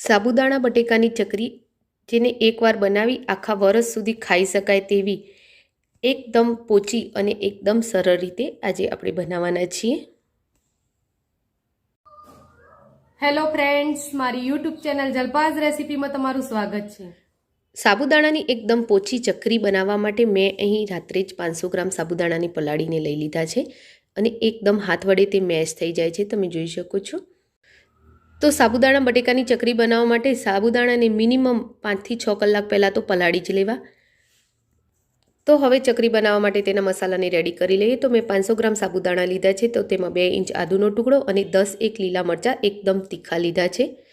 સાબુદાણા બટેકાની ચકરી જેને એકવાર બનાવી આખા વરસ સુધી ખાઈ શકાય તેવી એકદમ પોચી અને એકદમ સરળ રીતે આજે આપણે બનાવવાના છીએ. હેલો ફ્રેન્ડ્સ મારી યુટ્યુબ ચેનલ જલપાઝ રેસીપીમાં તમારું સ્વાગત છે. સાબુદાણાની એકદમ પોચી ચકરી બનાવવા માટે મેં અહીં રાત્રે જ પાંચસો ગ્રામ સાબુદાણાની પલાળીને લઈ લીધા છે અને એકદમ હાથ વડે તે મેશ થઈ જાય છે તમે જોઈ શકો છો. તો સાબુદાણા બટેકાની ચકરી બનાવવા માટે સાબુદાણાને મિનિમમ પાંચથી છ કલાક પહેલાં તો પલાળી જ લેવા. તો હવે ચકરી બનાવવા માટે તેના મસાલાને રેડી કરી લઈએ. તો મેં પાંચસો ગ્રામ સાબુદાણા લીધા છે. તો તેમાં બે ઇંચ આદુનો ટુકડો અને દસ એક લીલા મરચાં એકદમ તીખા લીધા છે.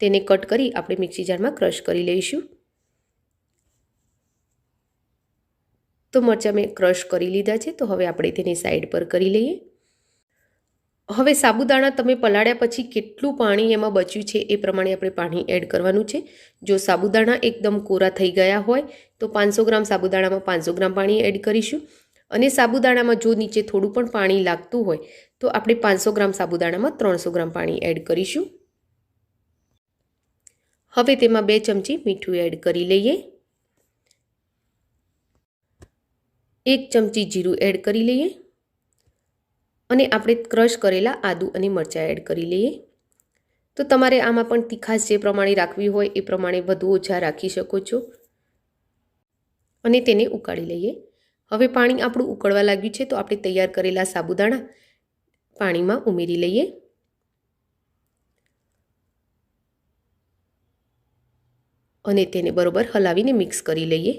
તેને કટ કરી આપણે મિક્સી જારમાં ક્રશ કરી લઈશું. તો મરચાં મેં ક્રશ કરી લીધા છે. તો હવે આપણે તેને સાઈડ પર કરી લઈએ. હવે સાબુદાણા તમે પલાળ્યા પછી કેટલું પાણી એમાં બચ્યું છે એ પ્રમાણે આપણે પાણી એડ કરવાનું છે. જો સાબુદાણા એકદમ કોરા થઈ ગયા હોય, તો પાંચસો ગ્રામ સાબુદાણામાં પાંચસો ગ્રામ પાણી એડ કરીશું. અને સાબુદાણામાં જો નીચે થોડું પણ પાણી લાગતું હોય, તો આપણે પાંચસો ગ્રામ સાબુદાણામાં ત્રણસો ગ્રામ પાણી એડ કરીશું. હવે તેમાં બે ચમચી મીઠું એડ કરી લઈએ. એક ચમચી જીરું એડ કરી લઈએ. અને આપણે ક્રશ કરેલા આદુ અને મરચાં એડ કરી લઈએ. તો તમારે આમાં પણ તીખાશ જે પ્રમાણે રાખવી હોય એ પ્રમાણે વધુ ઓછા રાખી શકો છો. અને તેને ઉકાળી લઈએ. હવે પાણી આપણું ઉકળવા લાગ્યું છે તો આપણે તૈયાર કરેલા સાબુદાણા પાણીમાં ઉમેરી લઈએ. અને તેને બરોબર હલાવીને મિક્સ કરી લઈએ.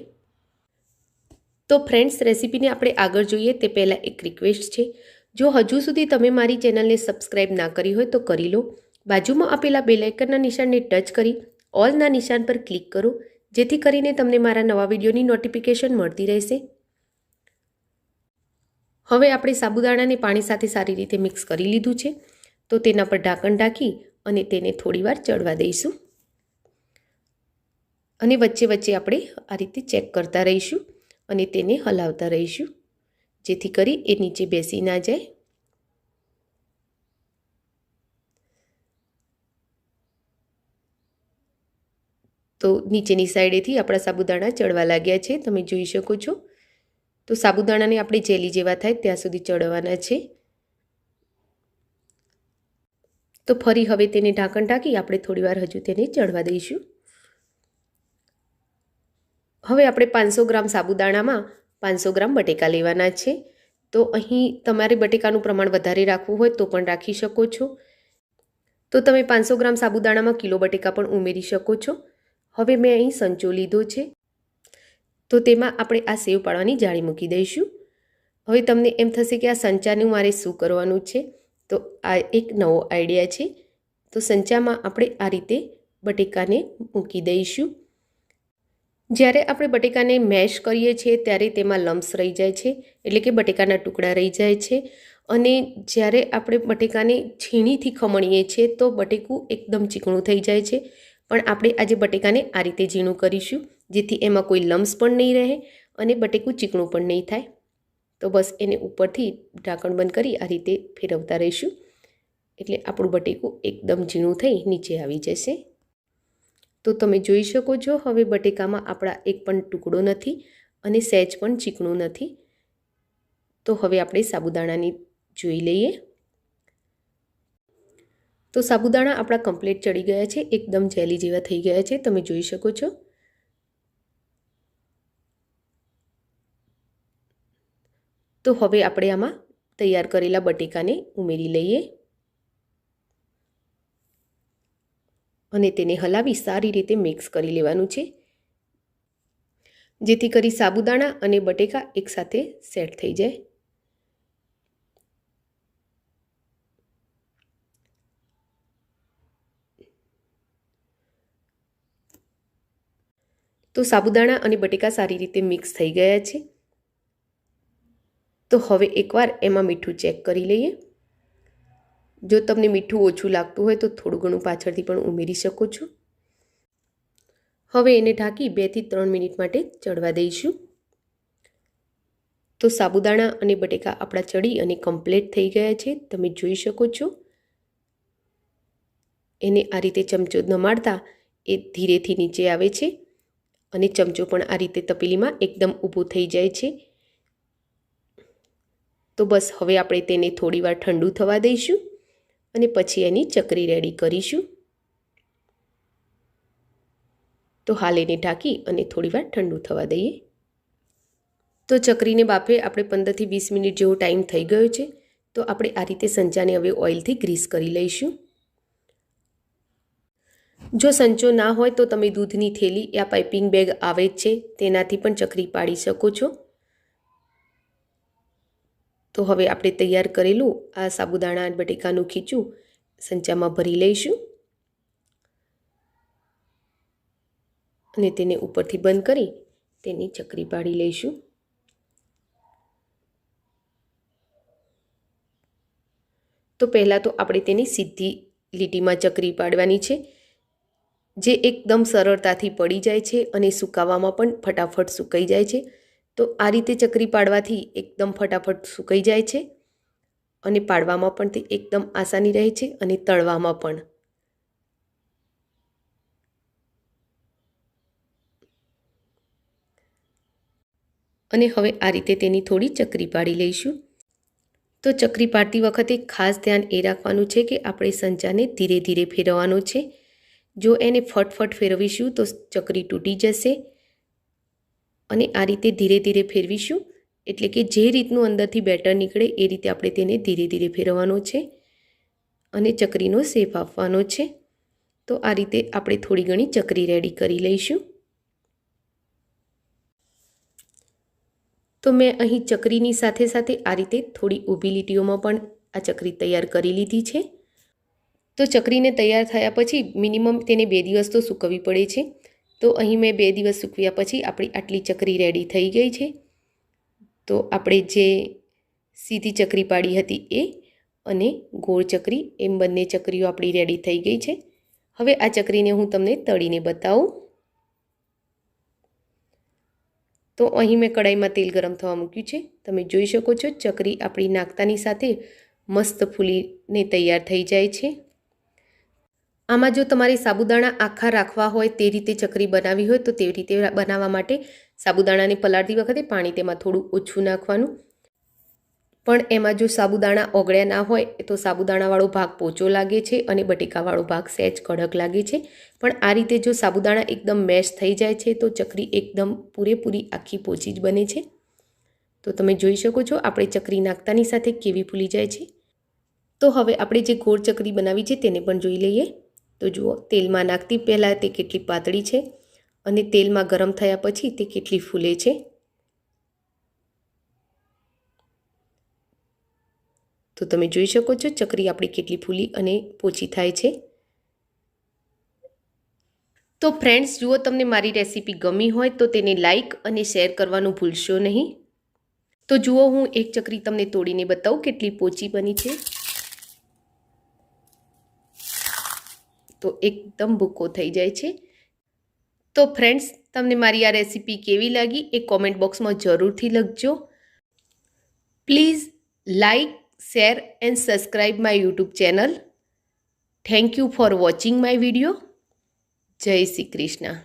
તો ફ્રેન્ડ્સ રેસીપીને આપણે આગળ જોઈએ તે પહેલાં એક રિક્વેસ્ટ છે. જો હજુ સુધી તમે મારી ચેનલને સબસ્ક્રાઇબ ના કરી હોય તો કરી લો. બાજુમાં આપેલા બેલાઇકનના નિશાનને ટચ કરી, ઓલના નિશાન પર ક્લિક કરો, જેથી કરીને તમને મારા નવા વિડીયોની નોટિફિકેશન મળતી રહેશે. હવે આપણે સાબુદાણાને પાણી સાથે સારી રીતે મિક્સ કરી લીધું છે. તો તેના પર ઢાંકણ ઢાંકી અને તેને થોડીવાર ચડવા દઈશું. અને વચ્ચે વચ્ચે આપણે આ રીતે ચેક કરતા રહીશું અને તેને હલાવતા રહીશું. જેથી કરી એ નીચે બેસી ના જાય. તો નીચેની સાઈડેથી આપણા સાબુદાણા ચડવા લાગ્યા છે. તમે જોઈ શકો છો. તો સાબુદાણાને આપણે જેલી જેવા થાય ત્યાં સુધી ચડવાના છે. તો ફરી હવે તેને ઢાંકણ ઢાંકી આપણે થોડીવાર હજુ તેને ચડવા દઈશું. હવે આપણે પાંચસો ગ્રામ સાબુદાણામાં પાંચસો ગ્રામ બટેકા લેવાના છે. તો અહીં તમારે બટેકાનું પ્રમાણ વધારે રાખવું હોય તો પણ રાખી શકો છો. તો તમે પાંચસો ગ્રામ સાબુદાણામાં કિલો બટેકા પણ ઉમેરી શકો છો. હવે મેં અહીં સંચો લીધો છે. તો તેમાં આપણે આ સેવ પાડવાની જાળી મૂકી દઈશું. હવે તમને એમ થશે કે આ સંચાનું મારે શું કરવાનું છે? તો આ એક નવો આઈડિયા છે. તો સંચામાં આપણે આ રીતે બટેકાને મૂકી દઈશું. જ્યારે આપણે બટેકાને મેશ કરીએ છીએ, ત્યારે તેમાં લમ્સ રહી જાય છે, એટલે કે બટેકાના ટુકડા રહી જાય છે. અને જ્યારે આપણે બટેકાને છીણીથી ખમણીએ છીએ, તો બટેકું એકદમ ચીકણું થઈ જાય છે. પણ આપણે આજે બટેકાને આ રીતે ઝીણું કરીશું, જેથી એમાં કોઈ લમ્સ પણ નહીં રહે અને બટેકું ચીકણું પણ નહીં થાય. તો બસ એને ઉપરથી ઢાંકણ બંધ કરી આ રીતે ફેરવતા રહીશું. એટલે આપણું બટેકું એકદમ ઝીણું થઈ નીચે આવી જશે. તો તમે જોઈ શકો છો, હવે બટેકામાં આપણા એક પણ ટુકડો નથી અને સહેજ પણ ચીકણું નથી. તો હવે આપણે સાબુદાણાની જોઈ લઈએ. તો સાબુદાણા આપણા કમ્પ્લીટ ચડી ગયા છે, એકદમ જેલી જેવા થઈ ગયા છે, તમે જોઈ શકો છો. તો હવે આપણે આમાં તૈયાર કરેલા બટેકાને ઉમેરી લઈએ. અને તેને હલાવી સારી રીતે મિક્સ કરી લેવાનું છે. જેથી કરી સાબુદાણા અને બટેકા એકસાથે સેટ થઈ જાય. તો સાબુદાણા અને બટેકા સારી રીતે મિક્સ થઈ ગયા છે. તો હવે એકવાર એમાં મીઠું ચેક કરી લઈએ. જો તમને મીઠું ઓછું લાગતું હોય તો થોડું ઘણું પાછળથી પણ ઉમેરી શકો છો. હવે એને ઢાંકી બેથી ત્રણ મિનિટ માટે ચડવા દઈશું. તો સાબુદાણા અને બટેકા આપણા ચડી અને કમ્પ્લીટ થઈ ગયા છે. તમે જોઈ શકો છો. એને આ રીતે ચમચો નમાડતા એ ધીરેથી નીચે આવે છે અને ચમચો પણ આ રીતે તપેલીમાં એકદમ ઊભો થઈ જાય છે. તો બસ હવે આપણે તેને થોડીવાર ઠંડુ થવા દઈશું. અને પછી એની ચકરી રેડી કરીશું. તો હાલ એને ઢાંકી અને થોડીવાર ઠંડુ થવા દઈએ. તો ચકરીને બાફે આપણે પંદરથી વીસ મિનિટ જેવો ટાઈમ થઈ ગયો છે, તો આપણે આ રીતે સંચાને હવે ઓઇલથી ગ્રીસ કરી લઈશું. જો સંચો ના હોય તો તમે દૂધની થેલી યા પાઇપિંગ બેગ આવે જ છે, તેનાથી પણ ચકરી પાડી શકો છો. તો હવે આપણે તૈયાર કરેલું આ સાબુદાણા બટેકાનું ખીચું સંચામાં ભરી લઈશું અને તેને ઉપરથી બંધ કરી તેની ચકરી પાડી લઈશું. તો પહેલાં તો આપણે તેની સીધી લીટીમાં ચકરી પાડવાની છે, જે એકદમ સરળતાથી પડી જાય છે અને સુકાવામાં પણ ફટાફટ સુકાઈ જાય છે. તો આ રીતે ચકરી પાડવાથી એકદમ ફટાફટ સુકાઈ જાય છે અને પાડવામાં પણ તે એકદમ આસાની રહે છે અને તળવામાં પણ. અને હવે આ રીતે તેની થોડી ચકરી પાડી લઈશું. તો ચકરી પાડતી વખતે ખાસ ધ્યાન એ રાખવાનું છે કે આપણે સંચાને ધીરે ધીરે ફેરવવાનો છે. જો એને ફટફટ ફેરવીશું તો ચકરી તૂટી જશે. અને આ રીતે ધીરે ધીરે ફેરવીશું. એટલે કે જે રીતનું અંદરથી બેટર નીકળે એ રીતે આપણે તેને ધીરે ધીરે ફેરવવાનો છે અને ચકરીનો શેપ આપવાનો છે. તો આ રીતે આપણે થોડી ઘણી ચકરી રેડી કરી લઈશું. તો મેં અહીં ચકરીની સાથે સાથે આ રીતે થોડી ઊભી લીટીઓમાં પણ આ ચકરી તૈયાર કરી લીધી છે. તો ચકરીને તૈયાર થયા પછી મિનિમમ તેને બે દિવસ તો સૂકવવી પડે છે. તો અહીં મેં બે દિવસ સૂકવ્યા પછી આપણી આટલી ચકરી રેડી થઈ ગઈ છે. તો આપણે જે સીધી ચકરી પાડી હતી એ અને ગોળ ચકરી, એમ બંને ચકરીઓ આપણી રેડી થઈ ગઈ છે. હવે આ ચકરીને હું તમને તળીને બતાવું. તો અહીં મેં કડાઈમાં તેલ ગરમ થવા મૂક્યું છે. તમે જોઈ શકો છો ચકરી આપણી નાખતાની સાથે મસ્ત ફૂલીને તૈયાર થઈ જાય છે. આમાં જો તમારે સાબુદાણા આખા રાખવા હોય તે રીતે ચકરી બનાવી હોય તો તે રીતે બનાવવા માટે સાબુદાણાને પલાળતી વખતે પાણી તેમાં થોડું ઓછું નાખવાનું. પણ એમાં જો સાબુદાણા ઓગળ્યા ના હોય તો સાબુદાણાવાળો ભાગ પોચો લાગે છે અને બટેકાવાળો ભાગ સહેજ કડક લાગે છે. પણ આ રીતે જો સાબુદાણા એકદમ મેશ થઈ જાય છે તો ચકરી એકદમ પૂરેપૂરી આખી પોચી જ બને છે. તો તમે જોઈ શકો છો આપણે ચકરી નાખતાની સાથે કેવી ફૂલી જાય છે. તો હવે આપણે જે ગોળ ચકરી બનાવી છે તેને પણ જોઈ લઈએ. તો જુઓ, તેલમાં નાખતી પહેલાં તે કેટલી પાતળી છે અને તેલમાં ગરમ થયા પછી તે કેટલી ફૂલે છે. તો તમે જોઈ શકો છો, ચકરી આપણી કેટલી ફૂલી અને પોચી થાય છે. તો ફ્રેન્ડ્સ જુઓ તમને મારી રેસીપી ગમી હોય તો તેને લાઈક અને શેર કરવાનું ભૂલશો નહીં. તો જુઓ, હું એક ચકરી તમને તોડીને બતાવું કેટલી પોચી બની છે. તો એકદમ ભૂકો થઈ જાય છે. તો ફ્રેન્ડ્સ તમને મારી આ રેસીપી કેવી લાગી એ કોમેન્ટ બોક્સમાં જરૂરથી લખજો. Please like share and subscribe my YouTube channel thank you for watching my video Jai Shri Krishna.